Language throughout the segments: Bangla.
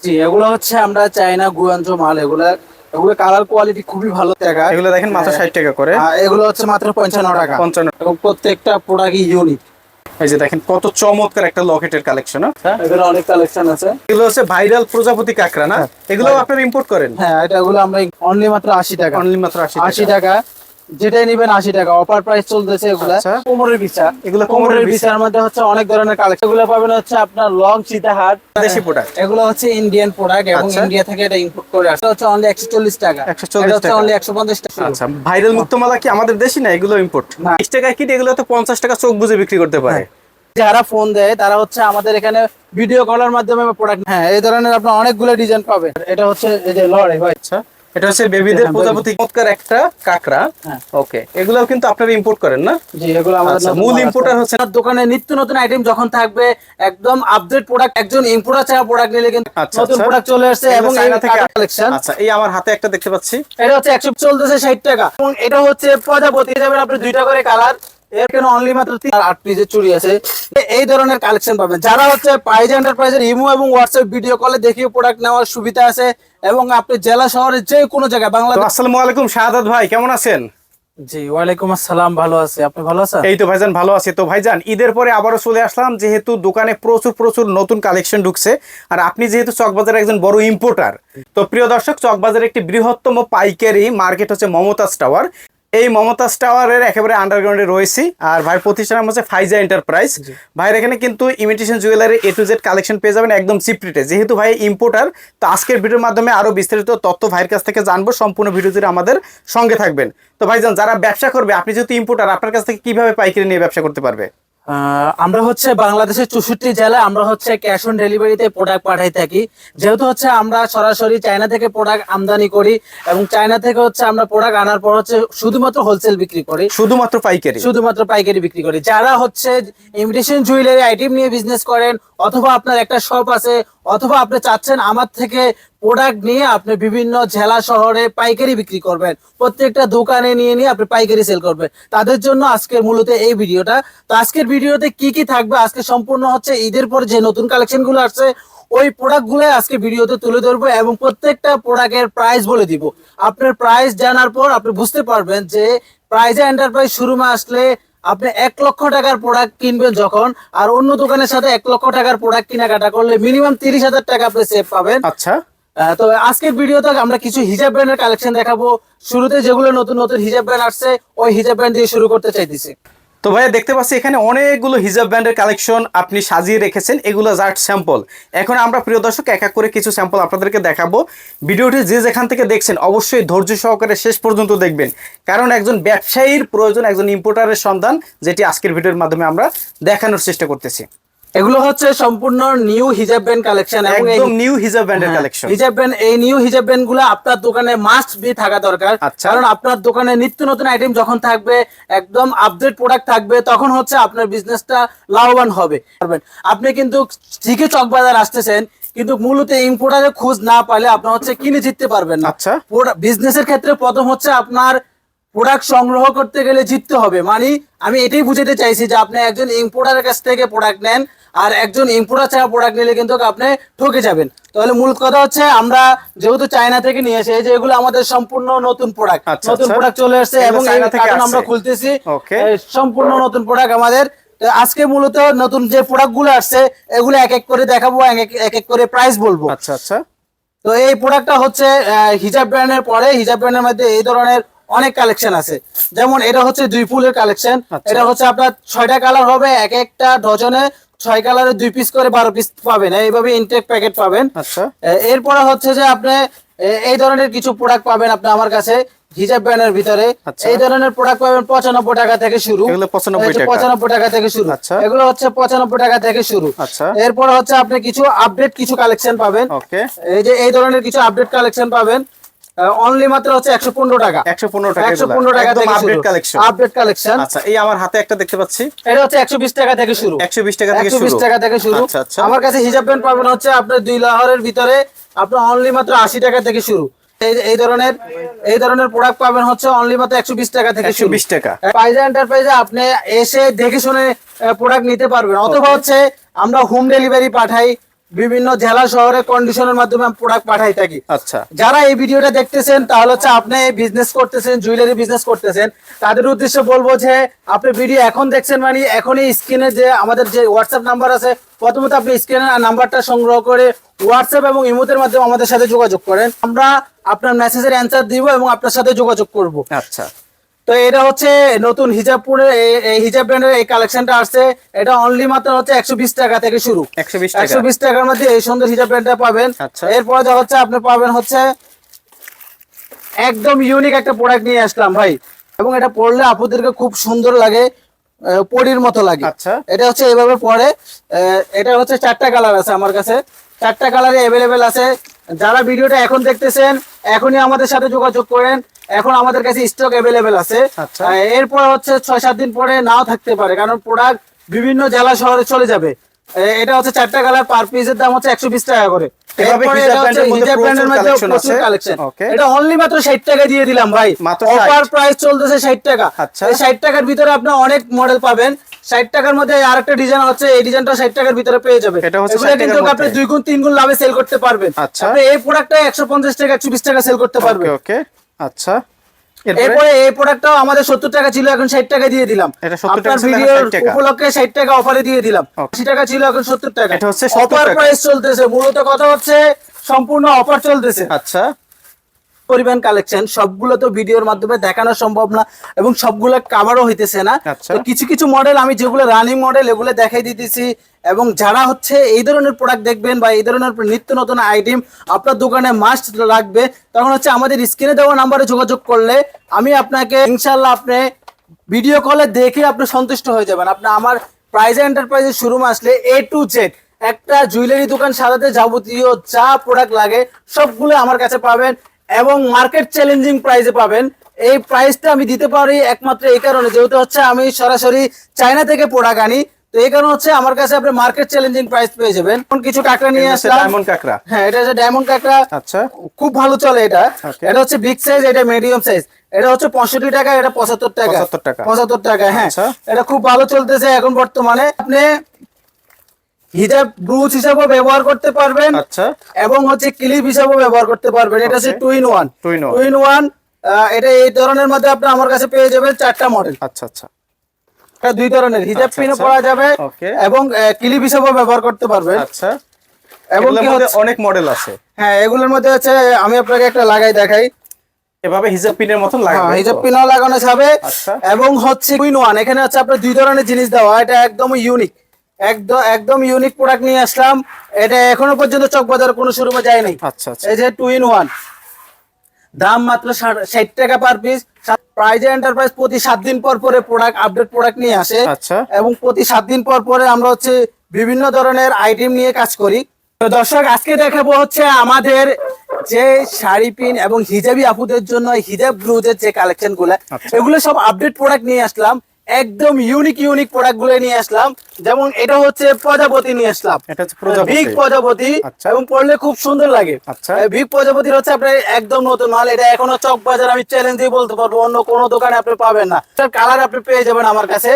জি এগুলো হচ্ছে আমরা চাইনা গুয়াঞ্জো মাল এগুলো এগুলো কালার কোয়ালিটি খুবই ভালো দেখা এগুলো দেখেন মাত্র ষাট টাকা করে। এগুলো হচ্ছে মাত্র পঞ্চান্ন টাকা। পঞ্চান্ন। এবং প্রত্যেকটা প্রোডাক্টই ইউনিক এই যে দেখেন কত চমৎকার একটা লকেটের কালেকশন এগুলো অনেক কালেকশন আছে। এগুলো হচ্ছে ভাইরাল প্রজাপতি কাঁকড়া না? এগুলো আপনারা ইম্পোর্ট করেন? হ্যাঁ এটা এগুলো আমরা অনলি মাত্র আশি টাকা। অনলি মাত্র আশি টাকা। যেটাই নিবেন আশি টাকা। অফার প্রাইস চলতেছে এগুলা। আচ্ছা। কোমরের বিছা এগুলো কোমরের বিছার মধ্যে হচ্ছে অনেক ধরনের কালেকশন এগুলো পাবেন হচ্ছে আপনার লং সীতাহাট দেশি প্রোডাক্ট এগুলো হচ্ছে ইন্ডিয়ান প্রোডাক্ট এবং আচ্ছা। ইন্ডিয়া থেকে এটা ইম্পোর্ট করে আসে। হচ্ছে অনলি একশো চল্লিশ টাকা। 140 হচ্ছে টাকা। অনলি একশো পঞ্চাশ টাকা। আচ্ছা ভাইরাল মুক্তমালা কি আমাদের দেশি না এগুলো ইম্পোর্ট না। বিশ টাকা কিট এগুলো তো পঞ্চাশ টাকা চোখ বুঝে বিক্রি করতে পারে। যারা ফোন দেয় তারা হচ্ছে আমাদের এখানে ভিডিও কলের মাধ্যমে প্রোডাক্ট হ্যাঁ এই ধরনের আপনার অনেকগুলো ডিজাইন পাবেন। এটা হচ্ছে এই যে লড়াই ভাই। আচ্ছা। এটা হচ্ছে বেবিদের হ্যাঁ, প্রজাপতি চমৎকার একটা কাঁকড়া। হ্যাঁ। ওকে এগুলোও কিন্তু আপনারা ইম্পোর্ট করেন না? জি এগুলো আমাদের আচ্ছা, মূল importer হচ্ছে- আপনার দোকানে নিত্য নতুন আইটেম যখন থাকবে একদম আপডেট প্রোডাক্ট একজন ইম্পোর্টার ছাড়া প্রোডাক্ট নিলে কিন্তু আচ্ছা, নতুন আচ্ছা। প্রোডাক্ট চলে আসছে এবং কালেকশন আচ্ছা এই আমার হাতে একটা দেখতে পাচ্ছি। এটা হচ্ছে একশো চলতেছে ষাট টাকা। এবং এটা হচ্ছে প্রজাপতি হিসাবে আপনি দুইটা করে কালারের কেন অনলি মাত্র তিন আর আট পিসের চুড়ি আছে। এই ধরনের কালেকশন পাবেন। যারা হচ্ছে পাইজ এন্টারপ্রাইজের ইমো এবং হোয়াটসঅ্যাপ ভিডিও কলে দেখিয়ে প্রোডাক্ট নেওয়ার সুবিধা আছে এবং আপনি জেলা শহরের যে কোনো জায়গায় বাংলাদেশ আসসালামু আলাইকুম শাহাদ ভাই কেমন আছেন? জি ওয়ালাইকুম আসসালাম ভালো আছে। আপনি ভালো আছেন? এই তো ভাইজান ভালো আছে। তো ভাইজান ঈদের পরে আবারও চলে আসলাম যেহেতু দোকানে প্রচুর প্রচুর নতুন কালেকশন ঢুকছে। আর আপনি যেহেতু চকবাজারের একজন বড় ইম্পোর্টার তো প্রিয় দর্শক চকবাজারের একটি বৃহত্তম পাইকারি মার্কেট হচ্ছে মমতাজ টাওয়ার। এই মমতাজ টাওয়ারের একেবারে আন্ডারগ্রাউন্ডে রয়েছি। আর ভাই প্রতিষ্ঠানের হচ্ছে ফাইজা এন্টারপ্রাইজ ভাইয়ের এখানে কিন্তু imitation jewellery A to Z collection পেয়ে যাবেন একদম চিপ রেটে যেহেতু ভাই ইম্পোর্টার তো আজকের ভিডিওর মাধ্যমে আরও বিস্তারিত তথ্য ভাইয়ের কাছ থেকে জানব সম্পূর্ণ ভিডিও জুড়ে আমাদের সঙ্গে থাকবেন। তো ভাইজান যারা ব্যবসা করবে আপনি যেহেতু ইম্পোর্টার আপনার কাছ থেকে কীভাবে পাইকারি নিয়ে ব্যবসা করতে পারবে? আমরা হচ্ছে বাংলাদেশের চৌষট্টি জেলায় আমরা হচ্ছে ক্যাশ অন ডেলিভারিতে প্রোডাক্ট পাঠাই থাকি। যেহেতু হচ্ছে আমরা সরাসরি চায়না থেকে প্রোডাক্ট আমদানি করি এবং চায়না থেকে হচ্ছে আমরা প্রোডাক্ট আনার পর হচ্ছে শুধুমাত্র হোলসেল বিক্রি করি। শুধুমাত্র পাইকারি? শুধুমাত্র পাইকারি বিক্রি করি। যারা হচ্ছে ইমিটেশন জুয়েলারি আইটেম নিয়ে বিজনেস করেন অথবা আপনার একটা শপ আছে অথবা আপনি চাচ্ছেন আমার থেকে প্রোডাক্ট নিয়ে আপনি বিভিন্ন জেলা শহরে পাইকারি বিক্রি করবেন। প্রত্যেকটা দোকানে নিয়ে নিয়ে আপনি পাইকারি সেল করবেন। তাদের জন্য আজকের মূলত এই ভিডিওটা। তো আজকের ভিডিওতে কি কি থাকবে? আজকে সম্পূর্ণ হচ্ছে ঈদের পর যে নতুন কালেকশনগুলো আসছে, ওই প্রোডাক্টগুলো আজকে ভিডিওতে তুলে ধরবো এবং প্রত্যেকটা প্রোডাক্টের প্রাইস বলে দিব। আপনার প্রাইস জানার পর আপনি বুঝতে পারবেন যে প্রাইজে এন্টারপ্রাইজ শোরুমে আসলে আপনি এক লক্ষ টাকার প্রোডাক্ট কিনবেন যখন, আর অন্য দোকানের সাথে এক লক্ষ টাকার প্রোডাক্ট কেনাকাটা করলে মিনিমাম তিরিশ হাজার টাকা আপনি সেভ পাবেন। আচ্ছা। তো আজকের ভিডিওতে আমরা কিছু হিজাব ব্র্যান্ডের কালেকশন দেখাবো। শুরুতে যেগুলো নতুন নতুন হিজাব ব্র্যান্ড আসছে, ওই হিজাব ব্র্যান্ড দিয়ে শুরু করতে চাইতেছি। তো ভাইয়া দেখতে পাচ্ছি এখানে অনেকগুলো হিজাব ব্র্যান্ডের কালেকশন আপনি সাজিয়ে রেখেছেন। এগুলো জাস্ট স্যাম্পল এখন আমরা প্রিয় দর্শক, এক এক করে কিছু স্যাম্পল আপনাদেরকে দেখাবো। ভিডিওটি যে যেখান থেকে দেখছেন, অবশ্যই ধৈর্য সহকারে শেষ পর্যন্ত দেখবেন। কারণ একজন ব্যবসায়ীর প্রয়োজন, একজন ইম্পোর্টারের সন্ধান, যেটি আজকের ভিডিওর মাধ্যমে আমরা দেখানোর চেষ্টা করতেছি। এগুলো হচ্ছে সম্পূর্ণ নিউ হিজাব ব্র্যান্ড কালেকশন এবং একদম নিউ হিজাব ব্র্যান্ডের হ্যাঁ, কালেকশন। হিজাব ব্যান্ড এই নিউ হিজাব ব্যান্ডগুলো আপনার দোকানে মাস্ট বি থাকা দরকার। আচ্ছা। কারণ আপনার দোকানে নিত্য নতুন আইটেম যখন থাকবে একদম আপডেট প্রোডাক্ট থাকবে তখন হচ্ছে আপনার বিজনেসটা লাভবান হবে। আপনি কিন্তু ঠিকই চকবাজার আসতেছেন কিন্তু মূলত ইম্পোর্টারের খোঁজ না পাইলে আপনি হচ্ছে কিনে জিততে পারবেন না। আচ্ছা। বিজনেসের ক্ষেত্রে প্রথম হচ্ছে আপনার প্রোডাক্ট সংগ্রহ করতে গেলে জিততে হবে। মানে আমি এটাই বুঝাতে চাইছি যে আপনি একজন ইম্পোর্টারের কাছ থেকে প্রোডাক্ট নেন আর একজন ইম্পোর্টার ছাড়া প্রোডাক্ট নিলে কিন্তু আপনি ঠকে যাবেন। তাহলে মূল কথা হচ্ছে আমরা যেহেতু চায়না থেকে নিয়ে এসে এই যে এগুলো আমাদের সম্পূর্ণ নতুন প্রোডাক্ট আচ্ছা, নতুন আচ্ছা। প্রোডাক্ট চলে আসছে এবং আমরা খুলতেছি। সম্পূর্ণ নতুন প্রোডাক্ট আমাদের। আজকে মূলত নতুন যে প্রোডাক্টগুলো আসছে এগুলো এক এক করে দেখাবো এক এক- করে প্রাইস বলব। আচ্ছা আচ্ছা। তো এই প্রোডাক্টটা হচ্ছে হিজাব ব্র্যান্ডের পরে হিজাব ব্র্যান্ডের মধ্যে এই ধরনের অনেক কালেকশন আছে। যেমন এটা হচ্ছে দুই ফুলের কালেকশন আচ্ছা। এটা হচ্ছে আপনার ছয়টা কালার হবে এক একটা ডজনে ছয় কালারের দুই পিস করে বারো পিস পাবেন। এইভাবে ইনটেক প্যাকেট পাবেন। আচ্ছা। এরপরে হচ্ছে যে আপনি এই ধরনের কিছু প্রোডাক্ট পাবেন আপনি আমার কাছে হিজাব ব্র্যান্ডের ভিতরে। আচ্ছা। এই ধরনের প্রোডাক্ট পাবেন পঁচানব্বই টাকা থেকে শুরু। এগুলো 95 টাকা। পঁচানব্বই টাকা থেকে শুরু। আচ্ছা। এগুলো হচ্ছে পঁচানব্বই টাকা থেকে শুরু। আচ্ছা। এরপরে হচ্ছে আপনি কিছু আপডেট কিছু কালেকশন পাবেন। এই যে এই ধরনের কিছু আপডেট কালেকশন পাবেন। অনলি মাত্র হচ্ছে একশো পনেরো টাকা। একশো পনেরো টাকা একশো পনেরো টাকা একদম থেকে আপডেট কালেকশন আপডেট কালেকশন আচ্ছা এই আমার হাতে একটা দেখতে পাচ্ছি। এটা হচ্ছে একশো বিশ টাকা থেকে শুরু। একশো বিশ টাকা থেকে একশো বিশ টাকা থেকে শুরু। আচ্ছা আচ্ছা। আমার কাছে হিজাব প্যান্ট পাবেন হচ্ছে আপনার দুই লাহরের ভিতরে আপনার অনলি মাত্র আশি টাকা থেকে শুরু। এই ধরনের এই ধরনের প্রোডাক্ট পাবেন হচ্ছে অনলি মাত্র একশো বিশ টাকা থেকে একশো শুরু বিশ টাকা। পাইজা এন্টারপ্রাইজে আপনি এসে দেখে শুনে প্রোডাক্ট নিতে পারবেন। অথবা হচ্ছে আমরা হোম ডেলিভারি পাঠাই বিভিন্ন জেলা শহরে কন্ডিশনের মাধ্যমে প্রোডাক্ট পাঠাই থাকি। আচ্ছা। যারা এই ভিডিওটা দেখতেছেন তাহলে হচ্ছে আপনি বিজনেস করতেছেন জুয়েলারি বিজনেস করতেছেন তাদের উদ্দেশ্যে বলব যে আপনি ভিডিও এখন দেখছেন মানে এখনই স্ক্রিনে যে আমাদের যে হোয়াটসঅ্যাপ নাম্বার আছে প্রথমত আপনি স্ক্রিনের নাম্বারটা সংগ্রহ করে হোয়াটসঅ্যাপ এবং ইমোতের মাধ্যমে আমাদের সাথে যোগাযোগ করেন। আমরা আপনার মেসেজের অ্যান্সার দিব এবং আপনার সাথে যোগাযোগ করব। আচ্ছা। তো এটা হচ্ছে নতুন হিজাবপুরের এই- হিজাব ব্র্যান্ডের এই কালেকশনটা আসছে। এটা অনলি মাত্র হচ্ছে একশো বিশ টাকা থেকে শুরু। একশো বিশ টাকার মধ্যে এই সুন্দর হিজাব ব্র্যান্ডটা পাবেন। আচ্ছা। এরপরে যা হচ্ছে আপনি পাবেন হচ্ছে একদম ইউনিক একটা প্রোডাক্ট নিয়ে আসলাম ভাই। এবং এটা পরলে আপুদেরকে খুব সুন্দর লাগে পরীর মতো লাগে। আচ্ছা। এটা হচ্ছে এভাবে পরে এটা হচ্ছে চারটা কালার আছে আমার কাছে। চারটা কালারে অ্যাভেলেবেল আছে। যারা ভিডিওটা এখন দেখতেছেন এখনই আমাদের সাথে যোগাযোগ করেন। এখন আমাদের কাছে স্টক অ্যাভেলেবেল আছে। আচ্ছা। এরপর হচ্ছে ছয় সাত দিন পরে নাও থাকতে পারে কারণ প্রোডাক্ট বিভিন্ন জেলা শহরে চলে যাবে। এটা হচ্ছে চারটা কালার পার পিসের দাম হচ্ছে একশো বিশ টাকা করে। এটা অনলি মাত্র ষাট টাকা দিয়ে দিলাম ভাই। অফার প্রাইস চলতেছে ষাট টাকা। আচ্ছা। ষাট টাকার ভিতরে আপনি অনেক মডেল পাবেন। ষাট টাকার মধ্যে আরেকটা ডিজাইন হচ্ছে এই ডিজাইনটা ষাট টাকার ভিতরে পেয়ে যাবে। এটা হচ্ছে এগুলো 60 কিন্তু আপনি দুই গুণ তিন গুণ লাভে সেল করতে পারবেন। আচ্ছা। এই প্রোডাক্টটা একশো পঞ্চাশ টাকা একশো বিশ টাকা সেল করতে পারবেন। ওকে ওকে আচ্ছা। এরপরে? এই প্রোডাক্টটাও আমাদের সত্তর টাকা ছিল এখন ষাট টাকা দিয়ে দিলাম। এটা 70 টাকা আপনার ছিল, এখন ভিডিওর 60 টাকা। উপলক্ষে ষাট টাকা অফারে দিয়ে দিলাম। আশি টাকা ছিল এখন সত্তর টাকা। এটা হচ্ছে 70 অফার প্রাইস চলতেছে মূলত কথা হচ্ছে সম্পূর্ণ অফার চলতেছে। আচ্ছা। পরিমাণ কালেকশন সবগুলো তো ভিডিওর মাধ্যমে দেখানো সম্ভব না এবং সবগুলো কাভারও হইতেছে না। আচ্ছা। তো কিছু কিছু মডেল আমি যেগুলো রানিং মডেল এগুলো দেখাই দিতেছি এবং যারা হচ্ছে এই ধরনের প্রোডাক্ট দেখবেন বা এই ধরনের নিত্য নতুন আইটেম আপনার দোকানে মাস্ট লাগবে তখন হচ্ছে আমাদের স্ক্রিনে দেওয়া নাম্বারে যোগাযোগ করলে আমি আপনাকে ইনশাল্লাহ আপনি ভিডিও কলে দেখে আপনি সন্তুষ্ট হয়ে যাবেন। আপনি আমার প্রাইজ এন্টারপ্রাইজের শোরুম আসলে এ টু জেড একটা জুয়েলারি দোকান সাজাতে যাবতীয় যা প্রোডাক্ট লাগে সবগুলো আমার কাছে পাবেন। এবং মার্কেট চ্যালেঞ্জিং প্রাইসে পাবেন। এই প্রাইসটা আমি দিতে পারি একমাত্র এই কারণে যেহেতু হচ্ছে আমি সরাসরি চায়না থেকে প্রোডাক্ট আনি তো এই কারণে হচ্ছে আমার কাছে আপনি মার্কেট চ্যালেঞ্জিং প্রাইস পেয়ে যাবেন। কিছু কাঁকড়া নিয়ে আসলাম। ডায়মন্ড কাকড়া। হ্যাঁ এটা হচ্ছে ডায়মন্ড কাঁকড়া। আচ্ছা। খুব ভালো চলে এটা। এটা হচ্ছে বিগ সাইজ এটা মিডিয়াম সাইজ এটা হচ্ছে পঁয়ষট্টি টাকা এটা পঁচাত্তর টাকা। 75 টাকা। পঁচাত্তর টাকা হ্যাঁ। আচ্ছা। এটা খুব ভালো চলতেছে এখন বর্তমানে। আপনি হিজাব ব্রুচ হিসাবেও ব্যবহার করতে পারবেন। আচ্ছা। এবং হচ্ছে ক্লিপ হিসাবেও ব্যবহার করতে পারবেন। এটা হচ্ছে. Two in one. Two in one. এটা এই ধরনের মধ্যে আপনি আমার কাছে পেয়ে যাবেন চারটা মডেল আচ্ছা আচ্ছা। এটা দুই ধরনের। হিজাব আচ্ছা, পিনও আচ্ছা। পরা যাবে এবং ক্লিপ হিসাবেও ব্যবহার করতে পারবেন। আচ্ছা। এবং অনেক মডেল আছে। হ্যাঁ এগুলোর মধ্যে হচ্ছে আমি আপনাকে একটা লাগাই দেখাই। এভাবে হিজাব পিনের মতন হ্যাঁ, লাগবে হিজাব পিনও লাগানো যাবে। আচ্ছা। এবং হচ্ছে কুইন ওয়ান এখানে হচ্ছে আপনার দুই ধরনের জিনিস দেওয়া। এটা একদম ইউনিক একদম একদম ইউনিক প্রোডাক্ট নিয়ে আসলাম। এটা এখনও পর্যন্ত চকবাজার কোনো শোরুমে যায়নি। আচ্ছা আচ্ছা। এই যে টু ইন ওয়ান দাম মাত্র ষাট- টাকা পার পিস প্রাইজ এন্টারপ্রাইজ প্রতি সাত দিন পর পরে প্রোডাক্ট আপডেট প্রোডাক্ট নিয়ে আসে। আচ্ছা। এবং প্রতি সাত দিন পর পরে আমরা হচ্ছে বিভিন্ন ধরনের আইটেম নিয়ে কাজ করি। তো দর্শক আজকে দেখাবো হচ্ছে আমাদের যে শাড়ি পিন এবং হিজাবি আপুদের জন্য হিজাব ব্লুজের যে কালেকশনগুলো আচ্ছা। এগুলো সব আপডেট প্রোডাক্ট নিয়ে আসলাম। একদম ইউনিক ইউনিক প্রোডাক্টগুলো নিয়ে আসলাম। যেমন এটা হচ্ছে প্রজাপতি নিয়ে আসলাম। এটা হচ্ছে প্রজাপতি। বিগ প্রজাপতি আচ্ছা। এবং পড়লে খুব সুন্দর লাগে। আচ্ছা। বিগ প্রজাপতির হচ্ছে আপনার একদম নতুন মাল। এটা এখনও চক বাজার আমি চ্যালেঞ্জ দিয়ে বলতে পারব অন্য কোনো দোকানে আপনি পাবেন না। কালার আপনি পেয়ে যাবেন আমার কাছে।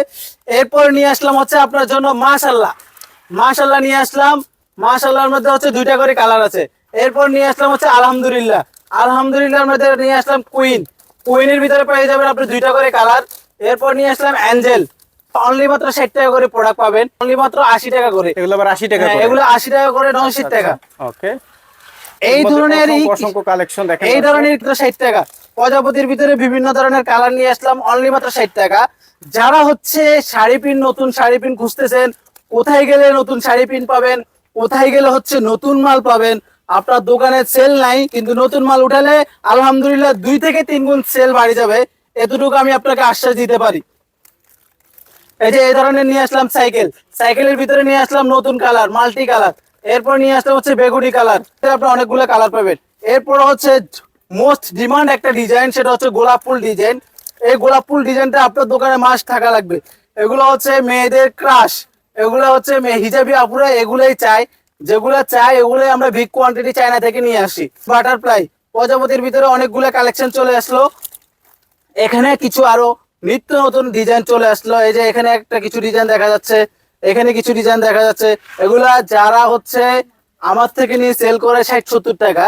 এরপর নিয়ে আসলাম হচ্ছে আপনার জন্য মাশাল্লাহ মাশাল্লাহ নিয়ে আসলাম। মাশাল্লাহর মধ্যে হচ্ছে দুইটা করে কালার আছে। এরপর নিয়ে আসলাম হচ্ছে আলহামদুলিল্লাহ। আলহামদুলিল্লাহর মধ্যে নিয়ে আসলাম কুইন কুইনের ভিতরে পেয়ে যাবেন আপনি দুইটা করে কালার এরপর নিয়ে আসলাম অ্যাঞ্জেল অনলি মাত্র ষাট টাকা করে প্রোডাক্ট পাবেন। অনলি মাত্র আশি টাকা করে। এগুলো আবার আশি টাকা হ্যাঁ। এগুলো আশি টাকা করে নশো টাকা। ওকে। এই ধরনের অসংখ্য কালেকশন দেখেন। এই ধরনের ষাট টাকা। প্রজাপতির ভিতরে বিভিন্ন ধরনের কালার নিয়ে আসলাম অনলি মাত্র ষাট টাকা। যারা হচ্ছে শাড়ি পিন নতুন শাড়ি পিন খুঁজতেছেন কোথায় গেলে নতুন শাড়ি পিন পাবেন কোথায় গেলে হচ্ছে নতুন মাল পাবেন আপনার দোকানে সেল নাই কিন্তু নতুন মাল উঠালে আলহামদুলিল্লাহ দুই থেকে তিন গুণ সেল বাড়ি যাবে। এতটুকু আমি আপনাকে আশ্বাস দিতে পারি। এই যে এই ধরনের নিয়ে আসলাম সাইকেল সাইকেলের ভিতরে নিয়ে আসলাম নতুন কালার মাল্টি কালার এরপর নিয়ে আসলাম হচ্ছে বেগুনি কালার আপনি অনেকগুলো কালার পাবেন। এরপর হচ্ছে মোস্ট ডিমান্ড একটা ডিজাইন সেটা হচ্ছে গোলাপ ফুল ডিজাইন এই গোলাপ ফুল ডিজাইনটা আপনার দোকানে মাস থাকা লাগবে। এগুলো হচ্ছে মেয়েদের ক্রাশ এগুলো হচ্ছে হিজাবি আপুরা এগুলোই চাই যেগুলো চাই এগুলোই আমরা বিগ কোয়ান্টিটি চায়না থেকে নিয়ে আসি। বাটারফ্লাই প্রজাপতির ভিতরে অনেকগুলো কালেকশন চলে আসলো। এখানে কিছু আরও নিত্য নতুন ডিজাইন চলে আসলো। এই যে এখানে একটা কিছু ডিজাইন দেখা যাচ্ছে, এখানে কিছু ডিজাইন দেখা যাচ্ছে। এগুলা যারা হচ্ছে আমার থেকে নিয়ে সেল করে ষাট সত্তর টাকা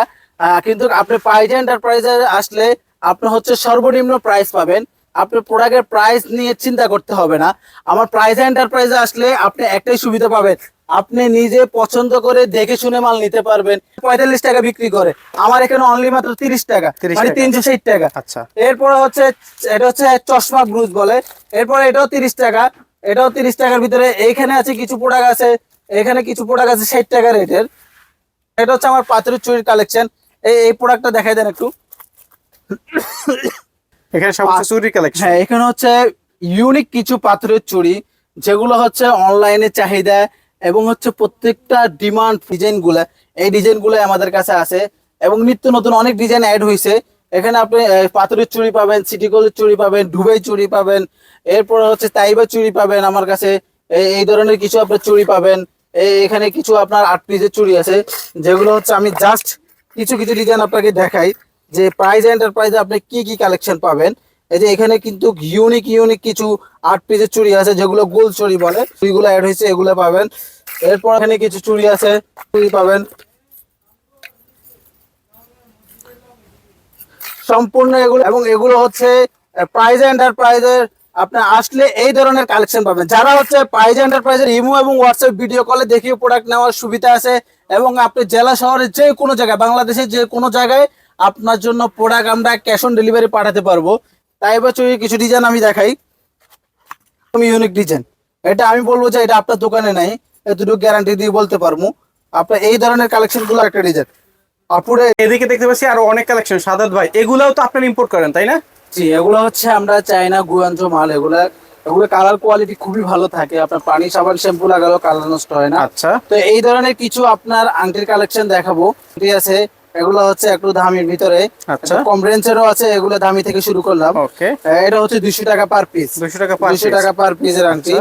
কিন্তু আপনি পাইজ এন্টারপ্রাইজে আসলে আপনি হচ্ছে সর্বনিম্ন প্রাইস পাবেন। আপনি প্রোডাক্টের প্রাইস নিয়ে চিন্তা করতে হবে না। আমার প্রাইস এন্টারপ্রাইজে আসলে আপনি একটাই সুবিধা পাবেন আপনি নিজে পছন্দ করে দেখে শুনে মাল নিতে পারবেন। পঁয়তাল্লিশ টাকা বিক্রি করে। আমার এখানে অনলি মাত্র তিরিশ টাকা। 30 মানে তিনশো ষাট টাকা। আচ্ছা। এরপরে হচ্ছে এটা হচ্ছে চশমা ব্রুজ বলে। এরপরে এটাও তিরিশ টাকা। এটাও তিরিশ টাকার ভিতরে। এইখানে আছে কিছু প্রোডাক্ট আছে। এখানে কিছু প্রোডাক্ট আছে ষাট টাকা রেটের। এটা হচ্ছে আমার পাথরের চুরির কালেকশন এই এই প্রোডাক্টটা দেখাই দেন একটু। এখানে সব হচ্ছে চুরি কালেকশন হ্যাঁ এখানে হচ্ছে ইউনিক কিছু পাথরের চুড়ি যেগুলো হচ্ছে অনলাইনে চাহিদা। এবং হচ্ছে প্রত্যেকটা ডিমান্ড ডিজাইনগুলা, এই ডিজাইনগুলো আমাদের কাছে আছে। এবং নিত্য নতুন অনেক ডিজাইন অ্যাড হয়েছে এখানে আপনি পাথরের চুড়ি পাবেন সিটি গোল্ডের চুড়ি পাবেন, ডুবাই চুড়ি পাবেন, এরপর হচ্ছে তাইবা চুড়ি পাবেন আমার কাছে। এই- ধরনের কিছু আপনার চুড়ি পাবেন। এখানে কিছু আপনার আট পিসের চুড়ি আছে, যেগুলো হচ্ছে আমি জাস্ট কিছু কিছু ডিজাইন আপনাকে দেখাই যে প্রাইজ এন্টারপ্রাইজে আপনি কি কি কালেকশন পাবেন। এই যে এখানে কিন্তু ইউনিক ইউনিক কিছু আট পিসের চুড়ি আছে, যেগুলো গোল চুড়ি বলে। চুড়িগুলো অ্যাড হয়েছে, এগুলো পাবেন। এরপর এখানে কিছু চুড়ি আছে, চুড়ি পাবেন। সম্পূর্ণ এগুলো, এবং এগুলো হচ্ছে প্রাইজ এন্টারপ্রাইজের আপনি আসলে এই ধরনের কালেকশন পাবেন। যারা হচ্ছে প্রাইজ এন্টারপ্রাইজের ইমো এবং হোয়াটসঅ্যাপ ভিডিও কলে দেখিয়ে প্রোডাক্ট নেওয়ার সুবিধা আছে, এবং আপনি জেলা শহরের যে কোনো জায়গায়, বাংলাদেশের যে কোনো জায়গায় আপনার জন্য প্রোডাক্ট আমরা ক্যাশ অন ডেলিভারি পাঠাতে পারব। তাই বছর কিছু ডিজাইন আমি দেখাই। তুমি ইউনিক ডিজাইন এটা আমি বলব যে এটা আপনার দোকানে নাই এতটুকু গ্যারান্টি দিয়ে বলতে পারব। আপনার এই ধরনের কালেকশনগুলো একটা ডিজাইন আপুরে এদিকে দেখতে পাচ্ছি আরও অনেক কালেকশন সাদাত ভাই। এগুলাও তো আপনারা ইম্পোর্ট করেন তাই না? জি এগুলো হচ্ছে আমরা চাইনা গুয়াঞ্জ মাল এগুলা এগুলো কালার কোয়ালিটি খুবই ভালো থাকে। আপনার পানি সাবান শ্যাম্পু লাগালেও কালার নষ্ট হয় না। আচ্ছা। তো এই ধরনের কিছু আপনার আংটির কালেকশন দেখাবো। ঠিক আছে এগুলো হচ্ছে একটু দামির ভিতরে। আচ্ছা। কম রেঞ্জেরও আছে এগুলো দামি থেকে শুরু করলাম। ওকে। এটা হচ্ছে দুশো টাকা পার পিস দুশো টাকা পার টাকা পার পিসের আংটি।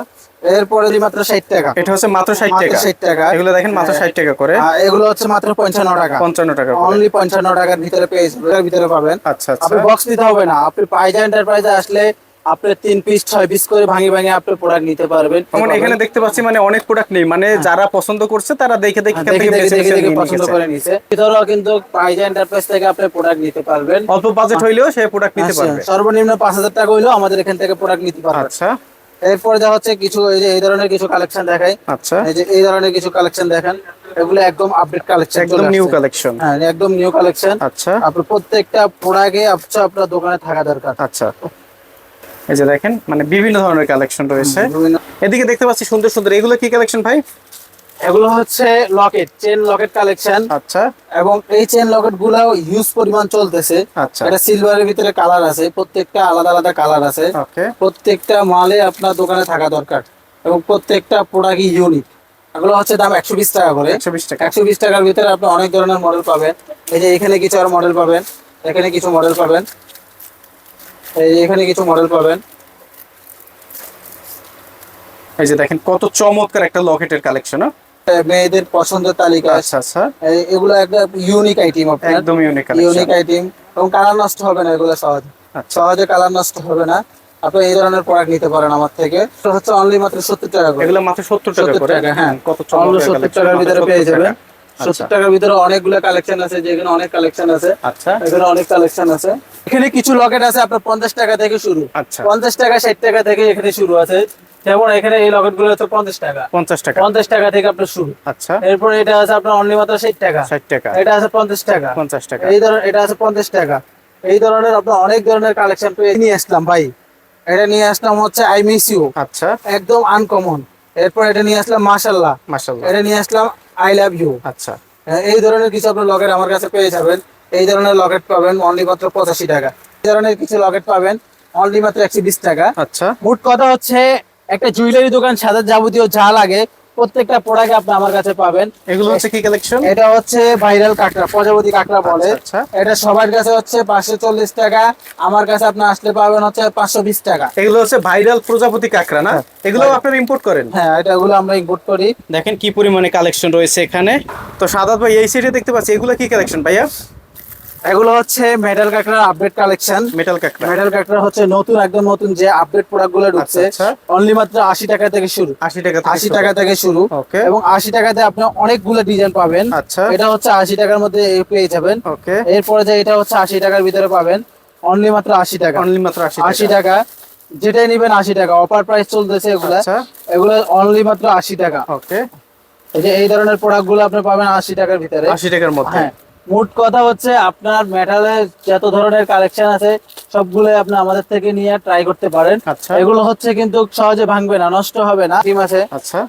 এরপরে দিই মাত্র ষাট টাকা। এটা হচ্ছে মাত্র ষাট মাত্র টাকা। 60 টাকা। এগুলো দেখেন মাত্র হ্যাঁ। ষাট টাকা করে। আর এগুলো হচ্ছে মাত্র পঞ্চান্ন টাকা। পঞ্চান্ন টাকা অনলি পঞ্চান্ন টাকার ভিতরে পেয়ে ভিতরে পাবেন। আচ্ছা আচ্ছা। আপনি বক্স নিতে হবে না। আপনি পাইজা এন্টারপ্রাইজে আসলে আপনি তিন পিস ছয় পিস করে ভাঙি ভাঙি আপনি প্রোডাক্ট নিতে পারবেন। যেমন এখানে দেখতে পাচ্ছি মানে অনেক প্রোডাক্ট নেই। মানে যারা পছন্দ করছে তারা দেখে দেখে হ্যাঁ, দেখে দেখে পছন্দ করে নিছে ভিতরেও কিন্তু পাইজা এন্টারপ্রাইজ থেকে আপনি প্রোডাক্ট নিতে পারবেন। অল্প বাজেট হইলেও সে প্রোডাক্ট নিতে আচ্ছা, পারবে। সর্বনিম্ন পাঁচ হাজার টাকা হইলেও আমাদের এখান থেকে প্রোডাক্ট নিতে পারবেন আচ্ছা। এরপরে যা হচ্ছে কিছু এই যে এই ধরনের কিছু কালেকশন দেখাই। আচ্ছা। এই যে এই ধরনের কিছু কালেকশন দেখেন। এগুলো একদম আপডেট কালেকশন একদম নিউ কালেকশন হ্যাঁ একদম নিউ কালেকশন আচ্ছা। আপনার প্রত্যেকটা প্রোডাক্টে আচ্ছা আপনার দোকানে থাকা দরকার। আচ্ছা। এই যে দেখেন মানে বিভিন্ন ধরনের কালেকশন রয়েছে। এদিকে দেখতে পাচ্ছি সুন্দর সুন্দর এগুলো কি কালেকশন ভাই? এগুলো হচ্ছে লকেট চেন লকেট কালেকশন আচ্ছা। এবং এই চেন লকেটগুলো হিউজ পরিমাণ চলতেছে। আচ্ছা। এটা সিলভারের ভিতরে কালার আছে প্রত্যেকটা আলাদা আলাদা কালার আছে। ওকে প্রত্যেকটা মালে আপনার দোকানে থাকা দরকার। এবং প্রত্যেকটা প্রোডাক্টই ইউনিক এগুলো হচ্ছে দাম একশো বিশ টাকা করে। একশো বিশ টাকা। একশো বিশ টাকার ভিতরে আপনি অনেক ধরনের মডেল পাবেন। এই যে এখানে কিছু আর মডেল পাবেন এখানে কিছু মডেল পাবেন। এখানে কিছু মডেল পাবেন। এই যে দেখেন কত চমৎকার একটা লকেটের কালেকশন মেয়েদের পছন্দের তালিকা। আচ্ছা আচ্ছা। এগুলো একটা ইউনিক আইটেম একদম ইউনিক ইউনিক আইটেম এবং কালার নষ্ট হবে না এগুলো সহজে। আচ্ছা। সহজে কালার নষ্ট হবে না। আপনি এই ধরনের প্রোডাক্ট নিতে পারেন আমার থেকে। হচ্ছে অনলি মাত্র সত্তর টাকা করে। এগুলো মাত্র সত্তর টাকা করে। হ্যাঁ। কত চমৎকার সত্তর টাকার ভিতরে পেয়ে যাবেন। সত্তর টাকার ভিতরে অনেকগুলো কালেকশন আছে যেখানে অনেক কালেকশন আছে। আচ্ছা। এখানে অনেক কালেকশন আছে। এখানে কিছু লকেট আছে আপনার পঞ্চাশ টাকা থেকে শুরু। আচ্ছা। পঞ্চাশ টাকা ষাট টাকা থেকে এখানে শুরু আছে। যেমন এখানে এই লকেটগুলো হচ্ছে পঞ্চাশ টাকা। পঞ্চাশ টাকা। পঞ্চাশ টাকা থেকে আপনার শুরু। আচ্ছা। এরপর এটা আছে আপনার অনলি মাত্র ষাট টাকা। ষাট টাকা। এটা আছে পঞ্চাশ টাকা। পঞ্চাশ টাকা। এই ধরনের এটা আছে পঞ্চাশ টাকা। এই ধরনের আপনার অনেক ধরনের কালেকশন পেয়ে নিয়ে আসলাম ভাই। এটা নিয়ে আসলাম হচ্ছে আই মিস ইউ আচ্ছা। একদম আনকমন এরপর এটা নিয়ে আসলাম মাশাল্লাহ মাশাল্লাহ এটা নিয়ে আসলাম আই লাভ ইউ। আচ্ছা। এই ধরনের কিছু আপনার লকেট আমার কাছে পেয়ে যাবেন। এই ধরনের লকেট পাবেন অনলি মাত্র পঁচাশি টাকা। এই ধরনের কিছু লকেট পাবেন অনলি মাত্র একশো বিশ টাকা। আচ্ছা। মোট কথা হচ্ছে একটা জুয়েলারি দোকান সাদা যাবতীয় যা লাগে প্রত্যেকটা প্রোডাক্ট আপনি আমার কাছে পাবেন। এগুলো হচ্ছে কি কালেকশন এটা হচ্ছে ভাইরাল কাঁকড়া প্রজাপতি কাঁকড়া বলে। আচ্ছা, আচ্ছা। এটা সবার কাছে হচ্ছে পাঁচশো চল্লিশ টাকা আমার কাছে আপনি আসলে পাবেন হচ্ছে পাঁচশো বিশ টাকা। এগুলো হচ্ছে ভাইরাল প্রজাপতি কাঁকড়া না? এগুলো আপনারা ইম্পোর্ট করেন? হ্যাঁ এটা গুলো আমরা ইম্পোর্ট করি। দেখেন কি পরিমাণে কালেকশন রয়েছে এখানে। তো সাদাত ভাই এই সাইডে দেখতে পাচ্ছি এগুলো কি কালেকশন ভাইয়া? এগুলো হচ্ছে মেটাল কাকড়ার আপডেট কালেকশন মেটাল কাকড়া মেটাল কাকড়া হচ্ছে নতুন একদম নতুন যে আপডেট প্রোডাক্টগুলো ঢুকছে। আচ্ছা, আচ্ছা। অনলি মাত্র আশি টাকা থেকে শুরু। আশি টাকা থেকে আশি শুরু। টাকা থেকে শুরু। এবং আশি টাকাতে আপনি অনেকগুলো ডিজাইন পাবেন। আচ্ছা। এটা হচ্ছে আশি টাকার মধ্যে পেয়ে যাবেন। ওকে এরপরে যে এটা হচ্ছে আশি টাকার ভিতরে পাবেন। অনলি মাত্র আশি টাকা। অনলি মাত্র আশি আশি টাকা। যেটাই নিবেন আশি টাকা। অফার প্রাইস চলতেছে এগুলা। আচ্ছা। এগুলো অনলি মাত্র আশি টাকা। ওকে এই যে এই ধরনের প্রোডাক্টগুলো আপনি পাবেন আশি টাকার ভিতরে। আশি টাকার মধ্যে। হ্যাঁ। মোট কথা হচ্ছে আপনার মেটালের যত ধরনের কালেকশন আছে সবগুলো আপনি আমাদের থেকে নিয়ে ট্রাই করতে পারেন। আচ্ছা। এগুলো হচ্ছে কিন্তু সহজে ভাঙবে না নষ্ট হবে না। টিম আছে। আচ্ছা।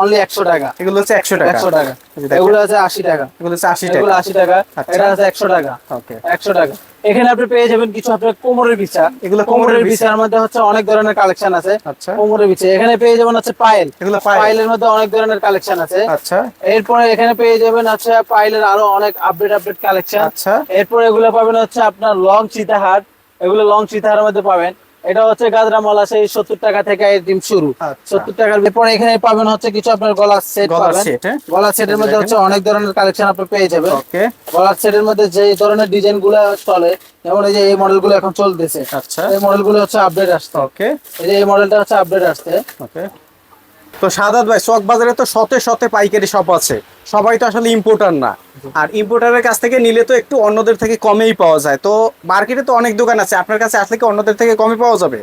অনলি একশো টাকা। এগুলো হচ্ছে একশো টাকা। একশো টাকা। এগুলো আছে আশি টাকা। এগুলো হচ্ছে টাকা এগুলো টাকা। আশি টাকা। আচ্ছা। এটা আছে একশো টাকা। ওকে। একশো টাকা। এখানে আপনি পেয়ে যাবেন কিছু আপনার কোমরের বিছা। এগুলো কোমরের বিছার মধ্যে হচ্ছে অনেক ধরনের কালেকশন আছে। আচ্ছা। কোমরের বিছা। এখানে পেয়ে যাবেন হচ্ছে পায়েল। এগুলো পায়েল। পায়েলের মধ্যে অনেক ধরনের কালেকশন আছে। আচ্ছা। এরপরে এখানে পেয়ে যাবেন হচ্ছে পায়েলের আরও অনেক আপডেট আপডেট কালেকশন আচ্ছা। এরপরে এগুলো পাবেন হচ্ছে আপনার লং চিতাহার এগুলো লং চিতাহারের মধ্যে পাবেন। এটা হচ্ছে গাজরা মালা সেই সত্তর টাকা থেকে ডিম শুরু। আচ্ছা। সত্তর টাকার এরপরে এখানে পাবেন হচ্ছে কিছু আপনার গলার সেট গলার পাবেন। হ্যাঁ? গলার সেটের মধ্যে হচ্ছে অনেক ধরনের কালেকশন আপনি পেয়ে যাবেন। ওকে। গলার সেটের মধ্যে যে ধরনের ডিজাইনগুলো চলে যেমন এই যে এই মডেলগুলো এখন চলতেছে। আচ্ছা। এই মডেলগুলো হচ্ছে আপডেট আসছে। ওকে। এই যে এই মডেলটা হচ্ছে আপডেট আসছে। ওকে। তো সাদাত ভাই চক বাজারে তো শতে শতে পাইকারি শপ আছে। সবাই তো আসলে ইম্পোর্টার না। আর ইম্পোর্টারের কাছ থেকে নিলে তো একটু অন্যদের থেকে কমেই পাওয়া যায়। তো মার্কেটে তো অনেক দোকান আছে। আপনার কাছে আসলে কি অন্যদের থেকে কমে পাওয়া যাবে?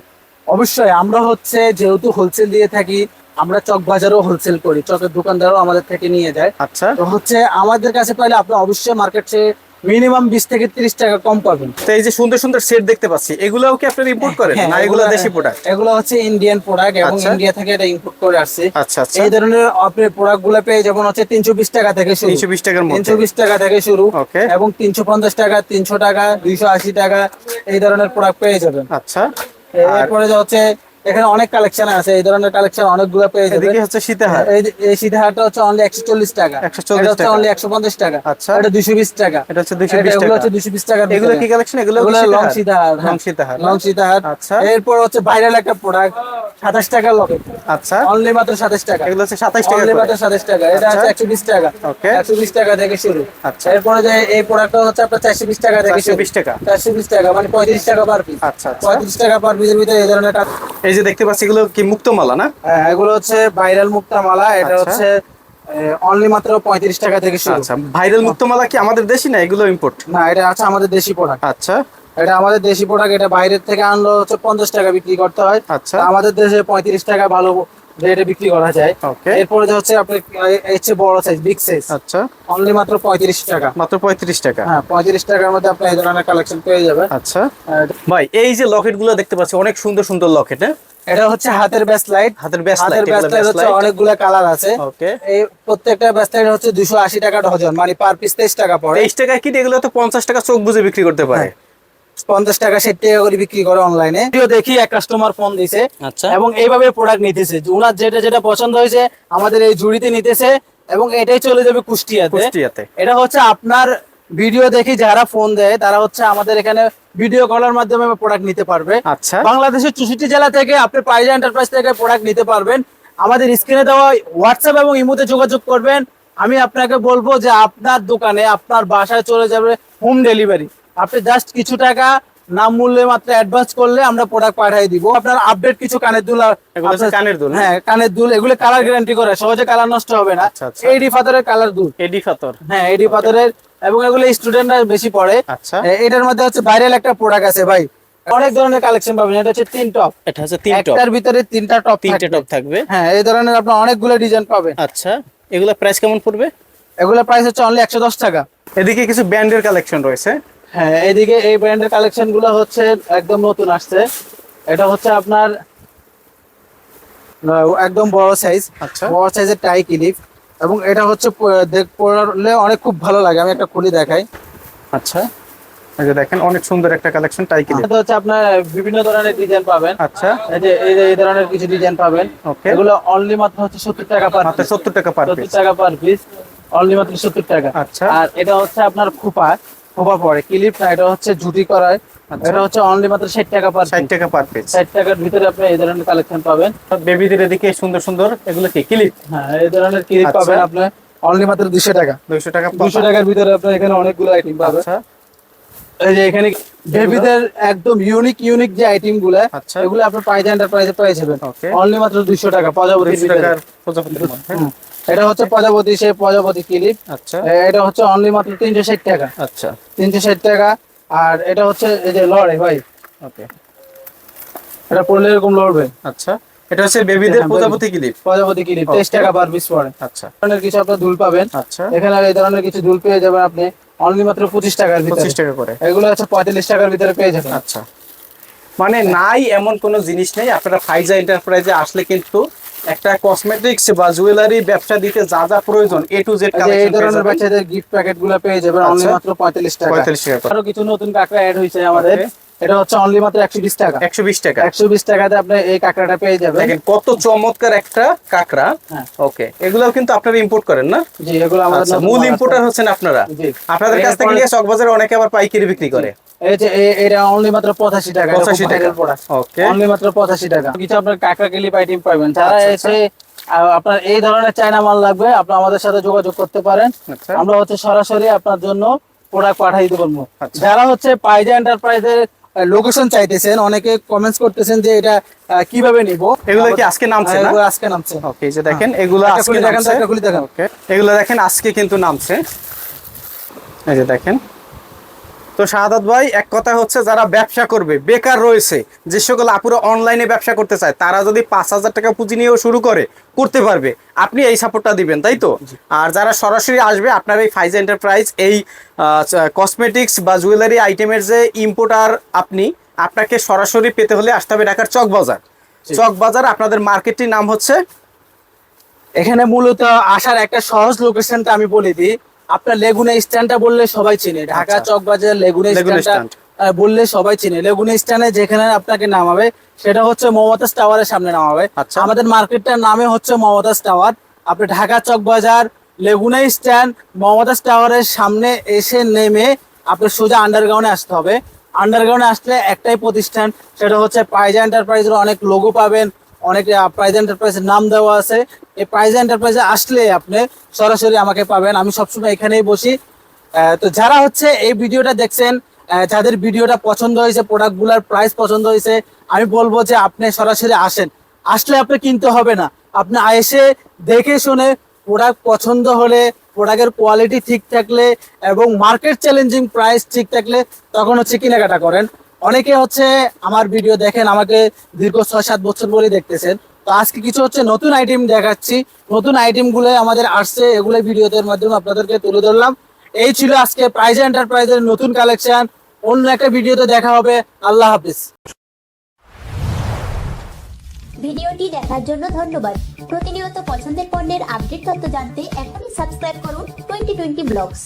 অবশ্যই আমরা হচ্ছে যেহেতু হোলসেল দিয়ে থাকি আমরা চক বাজারও হোলসেল করি। চকের দোকানদারও আমাদের থেকে নিয়ে যায়। আচ্ছা। তো হচ্ছে আমাদের কাছে পাইলে আপনি অবশ্যই মার্কেটে মিনিমাম বিশ থেকে তিরিশ টাকা কম পাবেন। তো এই যে সুন্দর সুন্দর সেট দেখতে পাচ্ছি এগুলাও কি আপনারা ইম্পোর্ট করেন? হ্যাঁ, না এগুলো দেশি প্রোডাক্ট এগুলো হচ্ছে ইন্ডিয়ান প্রোডাক্ট এবং আচ্ছা। ইন্ডিয়া থেকে এটা ইম্পোর্ট করে আসছে। আচ্ছা আচ্ছা। এই ধরনের আপনি প্রোডাক্টগুলো পেয়ে যেমন হচ্ছে তিনশো বিশ টাকা থেকে শুরু। তিনশো বিশ টাকার মধ্যে। তিনশো বিশ টাকা থেকে শুরু। ওকে। এবং তিনশো পঞ্চাশ টাকা তিনশো টাকা দুইশো আশি টাকা এই ধরনের প্রোডাক্ট পেয়ে যাবেন। আচ্ছা। এরপরে হচ্ছে এখানে অনেক কালেকশন আছে এই ধরনের কালেকশন অনেকগুলো পেয়ে যাবেন এদিকে হচ্ছে সীতাহার এই সীতাহারটা হচ্ছে অনলি একশো চল্লিশ টাকা। 140 এটা হচ্ছে অনলি একশো পঞ্চাশ টাকা। আচ্ছা। এটা দুশো বিশ টাকা। এটা হচ্ছে দুশো বিশ এগুলো হচ্ছে দুশো বিশ টাকা এগুলো কি কালেকশন এগুলো লং সীতাহার লং সীতাহার লং সীতাহার আচ্ছা। এরপর হচ্ছে ভাইরাল একটা প্রোডাক্ট সাতাশ টাকা লকেট আচ্ছা। অনলি মাত্র সাতাশ টাকা। এগুলো হচ্ছে সাতাইশ টাকা অনলি মাত্র সাতাশ টাকা। এটা আচ্ছা। হচ্ছে একশো বিশ টাকা। ওকে একশো বিশ টাকা থেকে শুরু। আচ্ছা। এরপরে যে এই প্রোডাক্টটা হচ্ছে আপনার চারশো বিশ টাকা থেকে চারশো শুরু বিশ টাকা। চারশো বিশ টাকা মানে পঁয়ত্রিশ টাকা পার পিস আচ্ছা আচ্ছা। পঁয়ত্রিশ টাকা পার পিসের ভিতরে এই ধরনের এই যে দেখতে পাচ্ছি এগুলো কি মুক্তমালা না? হ্যাঁ এগুলো হচ্ছে ভাইরাল মুক্তমালা এটা আচ্ছা। হচ্ছে অনলি মাত্র পঁয়ত্রিশ টাকা থেকে শুরু। আচ্ছা ভাইরাল মুক্তমালা কি আমাদের দেশি না এগুলো ইম্পোর্ট না এটা আছে আমাদের দেশি প্রোডাক্ট আচ্ছা। এটা আমাদের দেশি প্রোডাক্ট এটা বাইরের থেকে আনলো হচ্ছে পঞ্চাশ টাকা বিক্রি করতে হয়। আচ্ছা। আমাদের দেশে পঁয়ত্রিশ টাকা ভালো রেটে বিক্রি করা যায়। এরপরে যে হচ্ছে আপনি এর চেয়ে বড় সাইজ বিগ সাইজ আচ্ছা। অনলি মাত্র পঁয়ত্রিশ টাকা। মাত্র পঁয়ত্রিশ টাকা। হ্যাঁ পঁয়ত্রিশ টাকার মধ্যে আপনি এই ধরনের কালেকশন পেয়ে যাবেন। আচ্ছা। ভাই এই যে লকেটগুলো দেখতে পাচ্ছি অনেক সুন্দর সুন্দর লকেট হ্যাঁ? এটা হচ্ছে হাতের ব্যাস লাইট হাতের ব্যাস হাতের ব্যাস লাইট হচ্ছে অনেকগুলো কালার আছে। ওকে এই প্রত্যেকটা ব্যাস লাইট হচ্ছে দুশো আশি টাকা ডজন মানে পার পিস তেইশ টাকা পড়ে। তেইশ টাকা কিট এগুলো তো পঞ্চাশ টাকা চোখ বুঝে বিক্রি করতে পারে? পঞ্চাশ টাকা ষাট টাকা করে বিক্রি করে অনলাইনে দেখি এক কাস্টমার ফোন দিছে আচ্ছা। এবং এইভাবে প্রোডাক্ট নিতেছে। ওনার যেটা যেটা পছন্দ হয়েছে আমাদের এই জুড়িতে নিতেছে এবং এটাই চলে যাবে কুষ্টিয়াতে। কুষ্টিয়াতে। এটা হচ্ছে আপনার ভিডিও দেখি যারা ফোন দেয় তারা হচ্ছে আমাদের এখানে ভিডিও কলের মাধ্যমে প্রোডাক্ট নিতে পারবে। আচ্ছা। বাংলাদেশের চৌষট্টি জেলা থেকে আপনি প্রাইজা এন্টারপ্রাইজ থেকে প্রোডাক্ট নিতে পারবেন। আমাদের স্ক্রিনে দেওয়া হোয়াটসঅ্যাপ এবং ইমোতে যোগাযোগ করবেন। আমি আপনাকে বলব যে আপনার দোকানে আপনার বাসায় চলে যাবে হোম ডেলিভারি আপনি জাস্ট কিছু টাকা নাম মূল্যে মাত্র অ্যাডভান্স করলে আমরা প্রোডাক্ট পাঠিয়ে দিব। আপনার আপডেট কিছু কানের দুল কানের দুল, হ্যাঁ? হ্যাঁ কানের দুল এগুলো কালার গ্যারান্টি করে সহজে কালার নষ্ট হবে না। এইডি ফাতারের কালার দুল। এডি ফাতর হ্যাঁ এডি পাথরের এবং এগুলো স্টুডেন্টরা বেশি পড়ে। আচ্ছা। এটার মধ্যে হচ্ছে ভাইরাল একটা প্রোডাক্ট আছে ভাই। অনেক ধরনের কালেকশন পাবেন এটা হচ্ছে তিন টপ এটা হচ্ছে তিন টপ একটার ভিতরে তিনটা টপ তিনটে টপ থাকবে। হ্যাঁ এই ধরনের আপনার অনেকগুলো ডিজাইন পাবেন। আচ্ছা এগুলো প্রাইস কেমন পড়বে? এগুলো প্রাইস হচ্ছে অনলি একশো দশ টাকা। এদিকে কিছু ব্যান্ডের কালেকশন রয়েছে। হ্যাঁ এদিকে এই ব্র্যান্ডের কালেকশনগুলো হচ্ছে একদম নতুন আসছে। এটা হচ্ছে আপনার একদম বড় সাইজ আচ্ছা। বড় সাইজের টাই ক্লিপ এবং এটা হচ্ছে প- দেখ পরলে অনেক খুব ভালো লাগে আমি একটা খুলি দেখাই। আচ্ছা। এই যে দেখেন অনেক সুন্দর একটা কালেকশন টাই টাইকিলি এটা হচ্ছে আপনার বিভিন্ন ধরনের ডিজাইন পাবেন। আচ্ছা। এই যে এই ধরনের কিছু ডিজাইন পাবেন। ওকে এগুলো অনলি মাত্র হচ্ছে সত্তর টাকা পার মাত্র সত্তর টাকা পার পিস টাকা পার পিস অনলি মাত্র সত্তর টাকা। আচ্ছা। আর এটা হচ্ছে আপনার খোপা খোপা পড়ে ক্লিপ না এটা হচ্ছে ঝুটি করায় আচ্ছা। এটা হচ্ছে অনলি মাত্র ষাট টাকা পার ষাট টাকা পার পিস ষাট টাকার ভিতরে আপনি এই ধরনের কালেকশন পাবেন। বেবিদের এদিকে সুন্দর সুন্দর এগুলো কি? ক্লিপ হ্যাঁ এই ধরনের ক্লিপ আচ্ছা। পাবেন আপনি অনলি মাত্র দুশো টাকা। দুইশো টাকা দুশো টাকার ভিতরে আপনার এখানে অনেকগুলো আইটেম পাবেন। আচ্ছা। এই যে এখানে বেবিদের একদম ইউনিক ইউনিক যে আইটেমগুলো আচ্ছা। এগুলো আপনার পাইজা এন্টারপ্রাইজে পেয়ে যাবেন অনলি মাত্র দুইশো টাকা প্রজাপতি দুইশো টাকার প্রজাপতির মধ্যে। এটা হচ্ছে প্রজাপতি সে প্রজাপতি ক্লিপ। আচ্ছা। এটা হচ্ছে অনলি মাত্র তিনশো ষাট টাকা। আচ্ছা। তিনশো ষাট টাকা। আর এটা হচ্ছে এই যে লড়ে ভাই। ওকে। এটা পড়লে এরকম লড়বে। আচ্ছা। এটা হচ্ছে বেবিদের প্রজাপতি ক্লিপ। প্রজাপতি ক্লিপ তেইশ টাকা পার পিস পড়ে। আচ্ছা। ধরনের কিছু আপনার দুল পাবেন। আচ্ছা। এখানে এই ধরনের কিছু দুল পেয়ে যাবেন আপনি। অনলি মাত্র পঁচিশ টাকার ভিতরে। পঁচিশ টাকা করে। এগুলো হচ্ছে পঁয়তাল্লিশ টাকার ভিতরে পেয়ে যাবেন। আচ্ছা। মানে নাই এমন কোনো জিনিস নেই। আপনারা ফাইজা এন্টারপ্রাইজে আসলে কিন্তু একটা কসমেটিক্স বা জুয়েলারি ব্যবসা দিতে যা যা প্রয়োজন এ টু জেড এই এই ধরনের বাচ্চাদের গিফট প্যাকেটগুলো পেয়ে যাবেন অনলি আচ্ছা। মাত্র পঁয়তাল্লিশ টাকা। পঁয়তাল্লিশ টাকা আরও কিছু নতুন কাকরা অ্যাড হয়েছে আমাদের। এটা হচ্ছে অনলি মাত্র একশো বিশ টাকা। একশো বিশ টাকা। একশো বিশ টাকাতে আপনি এই কাঁকড়াটা পেয়ে যাবেন। দেখেন কত চমৎকার একটা কাঁকড়া। হ্যাঁ। ওকে এগুলো কিন্তু আপনারা ইম্পোর্ট করেন না? জি এগুলো আমাদের আচ্ছা মূল ইম্পোর্টার হচ্ছেন আপনারা। আপনাদের কাছ থেকে নিয়ে চকবাজারে অনেকে আবার পাইকারি বিক্রি করে। এই যে এটা অনলি মাত্র পঁচাশি টাকা 85 টাকা। ওকে। অনলি মাত্র পঁচাশি টাকা। কিছু আপনার কাঁকড়া ক্লিপ আইটেম পাবেন। যারা আচ্ছা, এসে আপনার এই ধরনের চায়না মাল লাগবে আপনি আমাদের সাথে যোগাযোগ করতে পারেন। আচ্ছা। আমরা হচ্ছে সরাসরি আপনার জন্য প্রোডাক্ট পাঠাই দিতে পারব আচ্ছা। যারা হচ্ছে পাইজা এন্টারপ্রাইজের লোকেশন চাইতেছেন অনেকে কমেন্টস করতেছেন যে এটা কীভাবে নিব? এগুলো কি আজকে নামছে হ্যাঁ, না এগুলো আজকে নামছে। ওকে এই যে দেখেন এগুলো আজকে দেখেন দেখেন। ওকে এগুলো দেখেন আজকে কিন্তু নামছে। এই যে দেখেন। তো শাহাদাত ভাই এক কথা হচ্ছে যারা ব্যবসা করবে বেকার রয়েছে যে সকল আপুরা অনলাইনে ব্যবসা করতে চায় তারা যদি পাঁচ হাজার টাকা পুঁজি নিয়েও শুরু করে করতে পারবে। আপনি এই সাপোর্টটা দিবেন তাই তো? আর যারা সরাসরি আসবে আপনার এই ফাইজ এন্টারপ্রাইজ এই কসমেটিক্স বা জুয়েলারি আইটেমের যে ইম্পোর্টার আপনি আপনাকে সরাসরি পেতে হলে আসতে হবে ঢাকার চক বাজার। চক বাজার আপনাদের মার্কেটটির নাম হচ্ছে এখানে মূলত আসার একটা সহজ লোকেশনটা আমি বলে দিই। আপনার লেগুনা স্ট্যান্ডটা বললে সবাই চিনে। ঢাকা আচ্ছা। চক বাজার লেগুনা লেগুনা স্ট্যান্ডটা বললে সবাই চিনে। লেগুনা স্ট্যান্ডে যেখানে আপনাকে নামাবে সেটা হচ্ছে মমতাজ টাওয়ারের সামনে নামাবে। আচ্ছা। আমাদের মার্কেটটার নামে হচ্ছে মমতাজ টাওয়ার। আপনি ঢাকা চক বাজার লেগুনা স্ট্যান্ড মমতাজ টাওয়ারের সামনে এসে নেমে আপনি সোজা আন্ডারগ্রাউন্ডে আসতে হবে। আন্ডারগ্রাউন্ডে আসলে একটাই প্রতিষ্ঠান সেটা হচ্ছে পাইজা এন্টারপ্রাইজের অনেক লোগো পাবেন। অনেক প্রাইজ এন্টারপ্রাইজের নাম দেওয়া আছে। এই প্রাইজ এন্টারপ্রাইজে আসলে আপনি সরাসরি আমাকে পাবেন। আমি সবসময় এখানেই বসি। তো যারা হচ্ছে এই ভিডিওটা দেখছেন যাদের ভিডিওটা পছন্দ হয়েছে, প্রোডাক্টগুলোর প্রাইস পছন্দ হয়েছে, আমি বলব যে আপনি সরাসরি আসেন। আসলে আপনি কিনতে হবে না। আপনি এসে দেখে শুনে প্রোডাক্ট পছন্দ হলে, প্রোডাক্টের কোয়ালিটি ঠিক থাকলে এবং মার্কেট চ্যালেঞ্জিং প্রাইস ঠিক থাকলে তখন হচ্ছে কেনাকাটা করেন। অনেকে হচ্ছে আমার ভিডিও দেখেন, আমাকে দীর্ঘ ছয় সাত বছর বলে দেখতেছেন। তো আজকে কিছু হচ্ছে নতুন আইটেম দেখাচ্ছি। নতুন আইটেমগুলো আমাদের আসছে, এগুলো ভিডিওদের মাধ্যমে আপনাদেরকে তুলে ধরলাম। এই ছিল আজকে প্রাইজ এন্টারপ্রাইজের নতুন কালেকশন অন্য একটা ভিডিওতে দেখা হবে। আল্লাহ হাফিজ। ভিডিওটি দেখার জন্য ধন্যবাদ। প্রতিনিয়ত পছন্দের পণ্যের আপডেট তথ্য জানতে এখনই সাবস্ক্রাইব করুন টোয়েন্টি টোয়েন্টি ব্লগস।